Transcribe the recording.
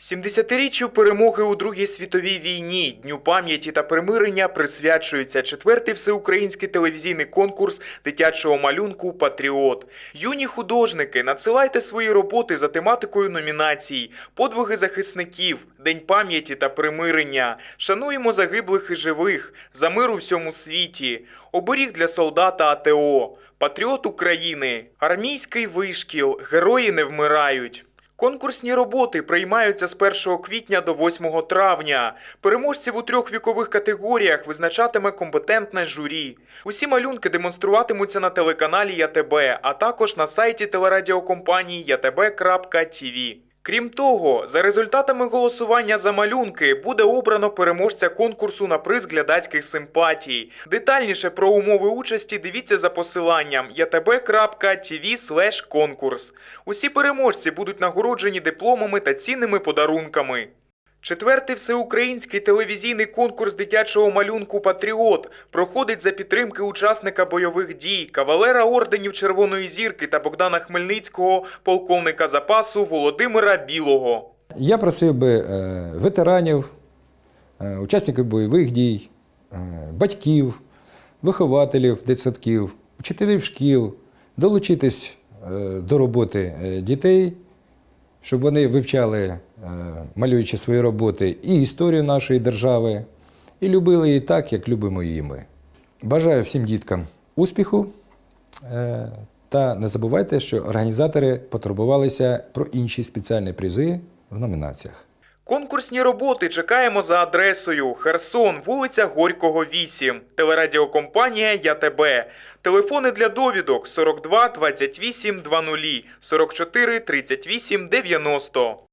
70-річчю перемоги у Другій світовій війні, Дню пам'яті та примирення присвячується четвертий всеукраїнський телевізійний конкурс дитячого малюнку Патріот. Юні художники, надсилайте свої роботи за тематикою номінацій, подвиги захисників, День пам'яті та примирення. Шануємо загиблих і живих, за мир у всьому світі, оберіг для солдата АТО, Патріот України, армійський вишкіл, герої не вмирають. Конкурсні роботи приймаються з 1 квітня до 8 травня. Переможців у трьох вікових категоріях визначатиме компетентне журі. Усі малюнки демонструватимуться на телеканалі ЯТБ, а також на сайті телерадіокомпанії yatb.tv. Крім того, за результатами голосування за малюнки буде обрано переможця конкурсу на приз глядацьких симпатій. Детальніше про умови участі дивіться за посиланням yatb.tv конкурс. Усі переможці будуть нагороджені дипломами та цінними подарунками. Четвертий всеукраїнський телевізійний конкурс дитячого малюнку Патріот проходить за підтримки учасника бойових дій, кавалера орденів Червоної зірки та Богдана Хмельницького, полковника запасу Володимира Білого. Я просив би е, ветеранів, е, учасників бойових дій, е, батьків, вихователів дитсадків, вчителів шкіл долучитись до роботи дітей, щоб вони вивчали, е, малюючи свої роботи, і історію нашої держави, і любили її так, як любимо її ми. Бажаю всім діткам успіху. е, Та не забувайте, що організатори потурбувалися про інші спеціальні призи в номінаціях. Конкурсні роботи чекаємо за адресою Херсон, вулиця Горького, 8, телерадіокомпанія ЯТБ. Телефони для довідок 42 28 00 44 38 90.